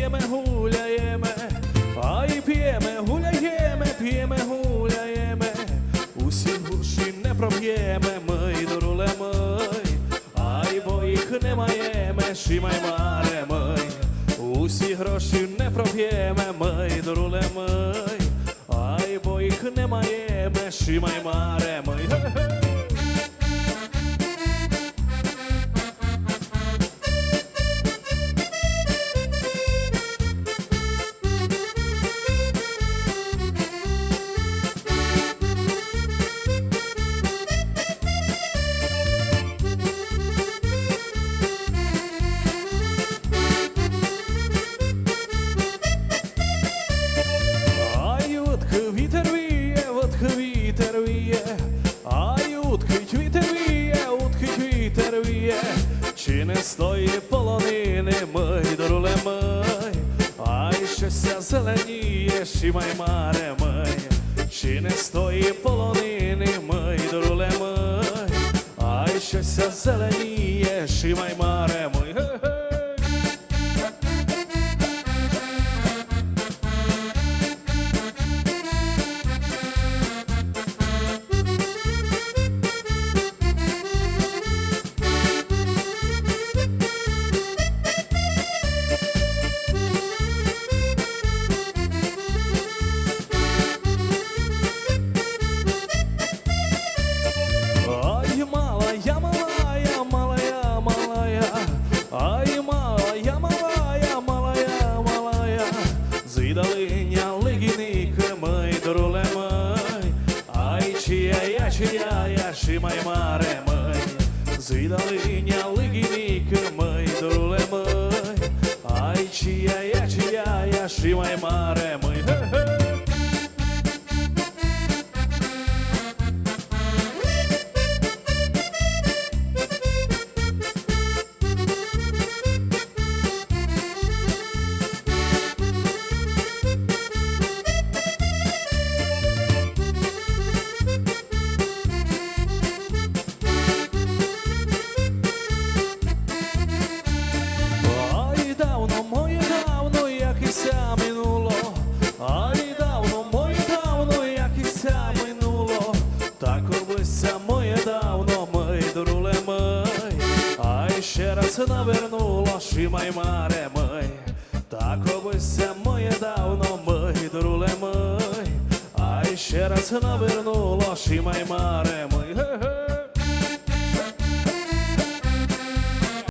п'ємо, гуляємо, ай п'ємо, гуляємо, п'ємо, гуляємо, усі гроші не проп'ємо, ми дорулемо, ай бо їх не маємо, шимай маремо, усі гроші не проп'ємо, ми дорулемо, ай бо їх не маємо, шимай маремо. Утки вітер віє, утхить вітер віє, чи не стої полонини, ми доруле май, ай, щося зеленіє, шимай маре май, чи не стої полонини, ми доруле май, ай, щося зеленіє, шимай маре май, я, шимай маре май, зидалиня легіника, май доролемай, ай, чия я, чия я, шимай маре май, ге-ге. Навернуло, шимай маре май, так обися моє давно, ми друле май, а ще раз навернула шимай маре май, ге-ге.